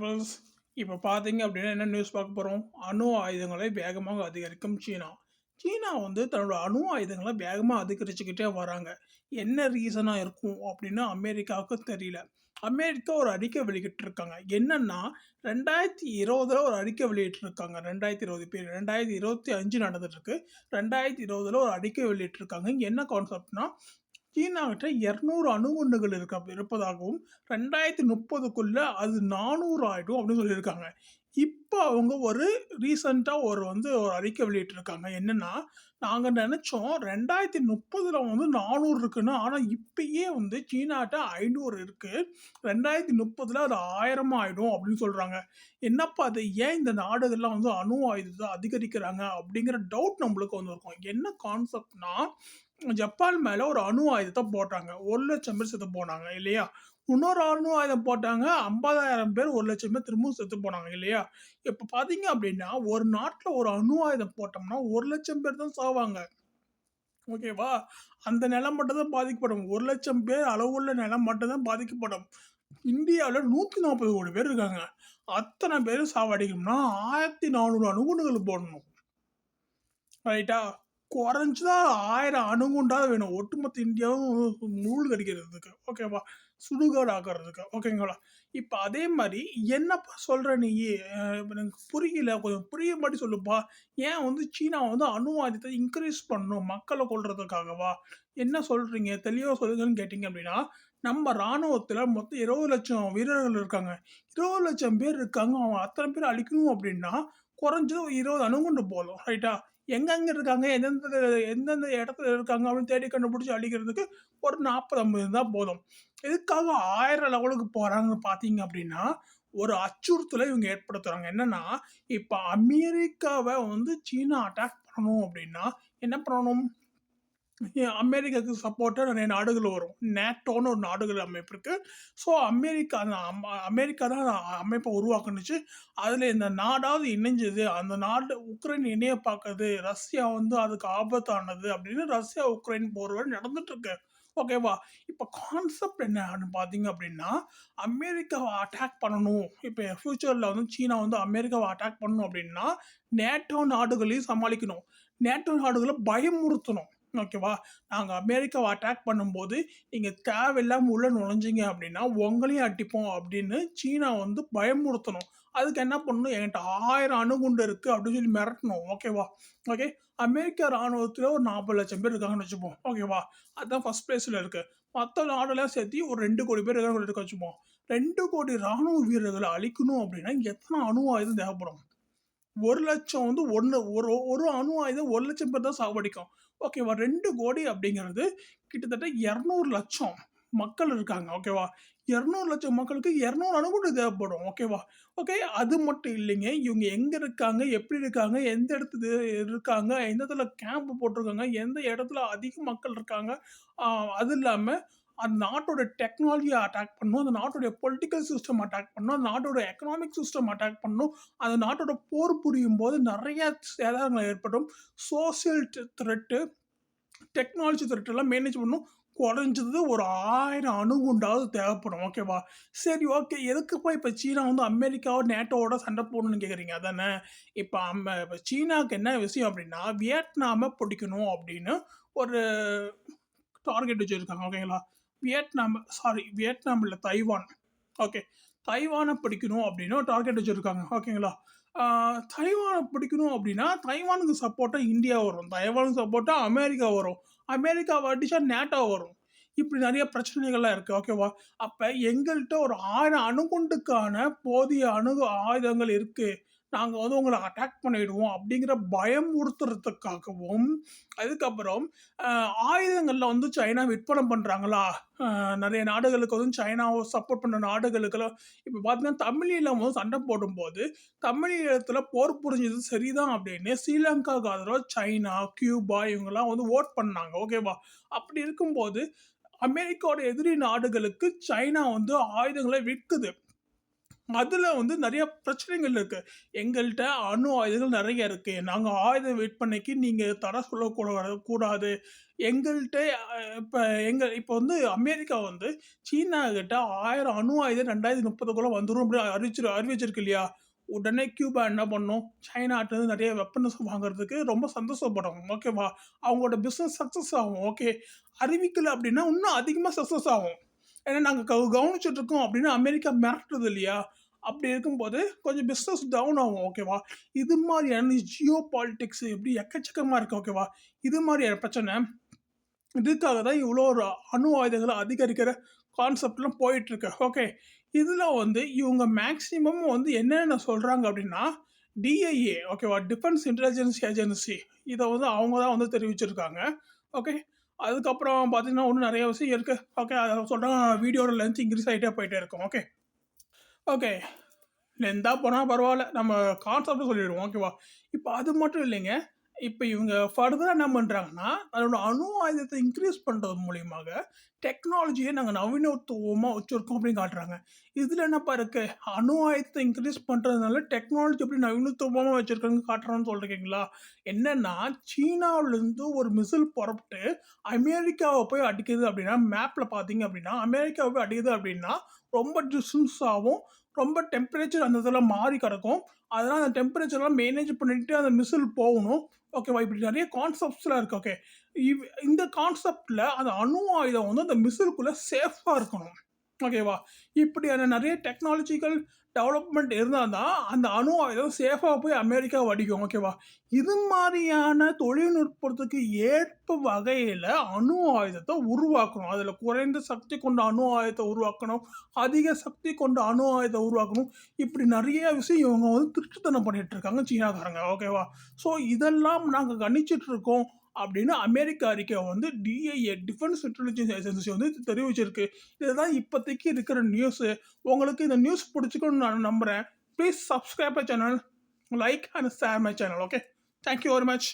Peoples இப்போ பார்த்தீங்க அப்படின்னா என்ன நியூஸ் பார்க்க போகிறோம் அணு ஆயுதங்களை வேகமாக அதிகரிக்கும் சீனா. சீனா வந்து தன்னோட அணு ஆயுதங்களை வேகமாக அதிகரிச்சுக்கிட்டே வராங்க. என்ன ரீசனாக இருக்கும் அப்படின்னு அமெரிக்காவுக்கு தெரியல. அமெரிக்கா ஒரு அறிக்கை வெளியிட்டிருக்காங்க என்னன்னா ரெண்டாயிரத்தி இருபதில் ஒரு அறிக்கை வெளியிட்டிருக்காங்க ரெண்டாயிரத்தி இருபது பேர் ரெண்டாயிரத்தி இருபத்தி அஞ்சு நடந்துட்டுருக்கு ரெண்டாயிரத்தி இருபதில் ஒரு அறிக்கை வெளியிட்டிருக்காங்க என்ன கான்செப்ட்னா சீனாகிட்ட இரநூறு அணுகுண்டுகள் இருக்க இருப்பதாகவும் ரெண்டாயிரத்தி முப்பதுக்குள்ள அது நானூறு ஆயிடும் அப்படின்னு சொல்லியிருக்காங்க. இப்போ அவங்க ஒரு ரீசண்டாக ஒரு வந்து ஒரு அறிக்கை வெளியிட்டிருக்காங்க. என்னென்னா நாங்கள் நினச்சோம் ரெண்டாயிரத்தி முப்பதில் வந்து நானூறு இருக்குன்னு ஆனால் இப்பயே வந்து சீனாட்ட ஐநூறு இருக்குது ரெண்டாயிரத்தி முப்பதில் அது ஆயிரம் ஆயிடும் அப்படின்னு சொல்கிறாங்க என்னப்பா அது? ஏன் இந்த நாடுகள்லாம் வந்து அணு ஆயுதத்தை அதிகரிக்கிறாங்க? அப்படிங்கிற டவுட் நம்மளுக்கு வந்து இருக்கும் என்ன கான்செப்ட்னா ஜப்பான் மேலே ஒரு அணு ஆயுதத்தை போட்டாங்க. ஒரு லட்சம் பேர் செத்து போனாங்க இல்லையா? இன்னொரு அணு ஆயுதம் போட்டாங்க ஐம்பதாயிரம் பேர் ஒரு லட்சம் பேர் திரும்பவும் செத்து போனாங்க இல்லையா? இப்போ பார்த்தீங்க அப்படின்னா ஒரு நாட்டில் ஒரு அணு ஆயுதம் போட்டோம்னா ஒரு லட்சம் பேர் தான் சாவாங்க. ஓகேவா அந்த நிலம் மட்டும் தான் பாதிக்கப்படும். ஒரு லட்சம் பேர் அளவுள்ள நிலம் மட்டும் தான் பாதிக்கப்படும். இந்தியாவில் நூற்றி நாற்பது கோடி பேர் இருக்காங்க. அத்தனை பேரும் சாவடிக்கணும்னா ஆயிரத்தி நானூறு அணுகுண்டுகள் போடணும். ரைட்டா குறைஞ்சதா ஆயிரம் அணுகுண்டாவது வேணும். ஒட்டுமொத்த இந்தியாவும் மூழ்கு கடிக்கிறதுக்கு. ஓகேவா சுடுகாடு ஆக்கிறதுக்கு ஓகேங்களா இப்போ அதே மாதிரி என்னப்பா சொல்கிற நீ? எனக்கு புரியல. கொஞ்சம் புரிய மாதிரி சொல்லுப்பா. ஏன் வந்து சீனா வந்து அணு ஆயுதத்தை இன்க்ரீஸ் பண்ணணும் மக்களை கொள்றதுக்காகவா என்ன சொல்கிறீங்க தெளிவாக சொல்லுங்கன்னு கேட்டிங்க அப்படின்னா நம்ம இராணுவத்தில் மொத்தம் இருபது லட்சம் வீரர்கள் இருக்காங்க. இருபது லட்சம் பேர் இருக்காங்க. அவங்க அத்தனை பேர் அழிக்கணும் அப்படின்னா குறைஞ்சது இருபது அணுகுண்டு போதும். ரைட்டா எங்கெங்க இருக்காங்க எந்தெந்த எந்தெந்த இடத்துல இருக்காங்க? அப்படின்னு தேடி கண்டுபிடிச்சி அழிக்கிறதுக்கு ஒரு நாற்பது ஐம்பது இருந்தால் போதும். இதுக்காக ஆயிரம் லெவலுக்கு போகிறாங்கன்னு பார்த்தீங்க அப்படின்னா ஒரு அச்சுறுத்தலை இவங்க ஏற்படுத்துகிறாங்க என்னென்னா இப்போ அமெரிக்காவை வந்து சீனா அட்டாக் பண்ணணும் அப்படின்னா என்ன பண்ணணும்? அமெரிக்காவுக்கு சப்போர்ட்டாக நிறைய நாடுகள் வரும். நேட்டோன்னு ஒரு நாடுகள் அமைப்பு இருக்குது ஸோ அமெரிக்கா அந்த அமெரிக்கா தான் அமைப்பை உருவாக்குனுச்சு. அதில் இந்த நாடாவது இணைஞ்சது அந்த நாடு உக்ரைன் இணைய பார்க்குது ரஷ்யா வந்து அதுக்கு ஆபத்தானது அப்படின்னு ரஷ்யா உக்ரைன் போர் நடந்துட்டுருக்கு. ஓகேவா இப்போ கான்செப்ட் என்னன்னு பார்த்தீங்க அப்படின்னா அமெரிக்காவை அட்டாக் பண்ணணும். இப்போ ஃப்யூச்சரில் வந்து சீனா வந்து அமெரிக்காவை அட்டாக் பண்ணணும் அப்படின்னா நேட்டோ நாடுகளையும் சமாளிக்கணும். நேட்டோ நாடுகளை பயமுறுத்தணும். ஓகேவா? நாங்கள் அமெரிக்காவை அட்டாக் பண்ணும்போது நீங்கள் தேவையில்லாமல் உள்ளே நுழைஞ்சிங்க அப்படின்னா உங்களையும் அட்டிப்போம் அப்படின்னு சீனா வந்து பயமுறுத்தணும். அதுக்கு என்ன பண்ணணும்? என்கிட்ட ஆயிரம் அணுகுண்டு இருக்குது அப்படின்னு சொல்லி மிரட்டணும். ஓகேவா? ஓகே? அமெரிக்கா ராணுவத்தில் ஒரு நாற்பது லட்சம் பேர் இருக்காங்கன்னு வச்சுப்போம். ஓகேவா? அதுதான் ஃபர்ஸ்ட் பிளேஸில் இருக்குது மற்ற நாடெல்லாம் சேர்த்து ஒரு ரெண்டு கோடி பேர் இருக்காங்க வச்சுப்போம். ரெண்டு கோடி ராணுவ வீரர்களை அழிக்கணும் அப்படின்னா எத்தனை அணு தேவைப்படும்? ஒரு லட்சம் வந்து ஒன்று ஒரு ஒரு அணு ஆயுதம் ஒரு லட்சம் பேர் தான் சாவடிக்கும். ஓகேவா ரெண்டு கோடி அப்படிங்கிறது கிட்டத்தட்ட இரநூறு லட்சம் மக்கள் இருக்காங்க. ஓகேவா இரநூறு லட்சம் மக்களுக்கு இரநூறு அணுகுண்டு தேவைப்படும். ஓகேவா ஓகே அது மட்டும் இல்லைங்க. இவங்க எங்கே இருக்காங்க? எப்படி இருக்காங்க? எந்த இடத்துல இருக்காங்க? எந்த இடத்துல கேம்ப் போட்டிருக்காங்க? எந்த இடத்துல அதிக மக்கள் இருக்காங்க? அது இல்லாமல் அந்த நாட்டோட டெக்னாலஜியை அட்டாக் பண்ணணும் அந்த நாட்டோடைய பொலிட்டிக்கல் சிஸ்டம் அட்டாக் பண்ணும் அந்த நாட்டோட எக்கனாமிக் சிஸ்டம் அட்டாக் பண்ணணும் அந்த நாட்டோட போர் புரியும் போது நிறைய சேதாரங்கள் ஏற்படும். சோசியல் த்ரெட்டு டெக்னாலஜி த்ரெட்டெல்லாம் மேனேஜ் பண்ணும். குறைஞ்சது ஒரு ஆயிரம் அணுகுண்டாவது தேவைப்படும் ஓகேவா சரி ஓகே எதுக்குப்பா இப்போ சீனா வந்து அமெரிக்காவோ நேட்டோவோட சண்டை போடணும்னு கேட்குறீங்க அதானே? இப்போ அம்ம இப்போ சீனாவுக்கு என்ன விஷயம் அப்படின்னா வியட்நாமை பிடிக்கணும் அப்படின்னு ஒரு டார்கெட் வச்சுருக்காங்க ஓகேங்களா வியட்நாம் சாரி வியட்நாம் இல்லை தைவான். ஓகே தைவானை பிடிக்கணும் அப்படின்னு டார்கெட் வச்சுருக்காங்க. ஓகேங்களா தைவானை பிடிக்கணும் அப்படின்னா தைவானுக்கு சப்போர்ட்டாக இந்தியா வரும். தைவானுக்கு சப்போர்ட்டாக அமெரிக்கா வரும். அமெரிக்காவை அடித்தா நேட்டோ வரும். இப்படி நிறைய பிரச்சனைகள்லாம் இருக்குது ஓகேவா அப்போ எங்கள்கிட்ட ஒரு ஆயிரம் அணுகுண்டுக்கான போதிய அணுகு ஆயுதங்கள் இருக்குது நாங்கள் வந்து உங்களை அட்டாக் பண்ணிடுவோம் அப்படிங்கிற பயமுறுத்துறதுக்காகவும் அதுக்கப்புறம் ஆயுதங்களில் வந்து சைனா விற்பனை பண்ணுறாங்களா நிறைய நாடுகளுக்கு வந்து சைனாவை சப்போர்ட் பண்ணுற நாடுகளுக்கெல்லாம் இப்போ பார்த்தீங்கன்னா தமிழீழம் வந்து சண்டை போடும்போது தமிழீழத்தில் போர் புரிஞ்சது சரிதான் அப்படின்னு ஸ்ரீலங்காவுக்கு ஆதரவாக சைனா கியூபா இவங்கெல்லாம் வந்து ஓட் பண்ணாங்க ஓகேவா அப்படி இருக்கும்போது அமெரிக்காவோட எதிரி நாடுகளுக்கு சைனா வந்து ஆயுதங்களை விற்குது. அதில் வந்து நிறைய பிரச்சனைகள் இருக்குது எங்கள்கிட்ட அணு ஆயுதங்கள் நிறைய இருக்குது நாங்கள் ஆயுதம் வெயிட் நீங்கள் தடை சொல்லக்கூடாது கூடாது. எங்கள்கிட்ட இப்போ எங்கள் இப்போ வந்து அமெரிக்கா வந்து சீனா கிட்ட ஆயிரம் அணு ஆயுதம் ரெண்டாயிரத்தி முப்பதுக்குள்ளே வந்துடும் அப்படி அறிவிச்சு அறிவிச்சிருக்கு இல்லையா? உடனே கியூபா என்ன பண்ணும்? சைனாட்டிலேருந்து நிறைய வெப்பன்ஸ் வாங்குறதுக்கு ரொம்ப சந்தோஷப்படும் ஓகேவா அவங்களோட பிஸ்னஸ் சக்ஸஸ் ஆகும். ஓகே அறிவிக்கல அப்படின்னா இன்னும் அதிகமாக சக்ஸஸ் ஆகும். ஏன்னா நாங்கள் கவு கவனிச்சுட்டு இருக்கோம் அப்படின்னு அமெரிக்கா மிரட்டுறது இல்லையா? அப்படி இருக்கும்போது கொஞ்சம் பிஸ்னஸ் டவுன் ஆகும் ஓகேவா இது மாதிரியான ஜியோ பாலிட்டிக்ஸ் எப்படி எக்கச்சக்கமாக இருக்குது ஓகேவா இது மாதிரியான பிரச்சனை. இதுக்காக தான் இவ்வளோ ஒரு அணு ஆயுதங்களை அதிகரிக்கிற கான்செப்ட்லாம் போயிட்டுருக்கு ஓகே இதில் வந்து இவங்க மேக்ஸிமம் வந்து என்னென்ன சொல்கிறாங்க அப்படின்னா டிஐஏ ஓகேவா டிஃபென்ஸ் இன்டெலிஜென்ஸ் ஏஜென்சி இதை வந்து அவங்க தான் வந்து தெரிவிச்சிருக்காங்க ஓகே அதுக்கப்புறம் பார்த்தீங்கன்னா இன்னும் நிறைய விஷயம் இருக்குது ஓகே அதை சொல்கிறாங்க வீடியோட லென்த் இன்க்ரீஸ் ஆகிட்டே போயிட்டே இருக்கும் ஓகே ஓகே லென்த்தாக போனால் பரவாயில்ல. நம்ம கான்செப்டை சொல்லிடுவோம். ஓகேவா இப்போ அது மட்டும் இல்லைங்க. இப்போ இவங்க ஃபர்தராக என்ன பண்ணுறாங்கன்னா அதோட அணு ஆயுதத்தை இன்க்ரீஸ் பண்ணுறது மூலியமாக டெக்னாலஜியை நாங்கள் நவீனத்துவமாக வச்சுருக்கோம் அப்படின்னு காட்டுறாங்க. இதில் என்னப்பா இருக்கு அணு ஆயுதத்தை இன்க்ரீஸ் பண்ணுறதுனால டெக்னாலஜி எப்படி நவீனத்துவமாக வச்சுருக்காங்க காட்டுறோன்னு சொல்கிறீங்களா என்னென்னா சீனாவிலேருந்து ஒரு மிசில் புறப்பட்டு அமெரிக்காவை போய் அடிக்குது அப்படின்னா மேப்பில் பார்த்தீங்க அப்படின்னா அமெரிக்காவை போய் அடிக்குது அப்படின்னா ரொம்ப டிஸ்டன்ஸ் ஆகும் ரொம்ப டெம்பரேச்சர் அந்த இதெல்லாம் மாறி கிடக்கும். அதனால் அந்த டெம்பரேச்சர்லாம் மேனேஜ் பண்ணிட்டு அந்த மிசில் போகணும். ஓகேவா இப்படி நிறைய கான்செப்ட்ஸ்லாம் இருக்குது ஓகே இவ் இந்த கான்செப்டில் அந்த அணு ஆயுதம் வந்து அந்த மிசிலுக்குள்ளே சேஃபாக இருக்கணும். ஓகேவா இப்படியான நிறைய டெக்னாலஜிக்கல் டெவலப்மெண்ட் இருந்தால் தான் அந்த அணு ஆயுதம் சேஃபாக போய் அமெரிக்கா வடிக்கும். ஓகேவா இது மாதிரியான தொழில்நுட்பத்துக்கு ஏற்ப வகையில் அணு ஆயுதத்தை உருவாக்கணும். அதில் குறைந்த சக்தி கொண்ட அணு ஆயுதத்தை உருவாக்கணும். அதிக சக்தி கொண்ட அணு ஆயுதத்தை உருவாக்கணும். இப்படி நிறைய விஷயம் இவங்க வந்து திருட்டுத்தனம் பண்ணிகிட்ருக்காங்க இருக்காங்க சீனாக்காரங்க. ஓகேவா ஸோ இதெல்லாம் நாங்கள் கணிச்சிட்ருக்கோம் இருக்கோம். அப்படின்னு அமெரிக்க அறிக்கை வந்து டிஐஏ டிஃபென்ஸ் இன்டெலிஜென்ஸ் ஏஜென்சி வந்து தெரிவிச்சிருக்கு. இதுதான் இப்போதைக்கு இருக்கிற நியூஸு உங்களுக்கு இந்த நியூஸ் பிடிச்சிக்கணும்னு நான் நம்புகிறேன் please subscribe my channel like and share my channel okay thank you very much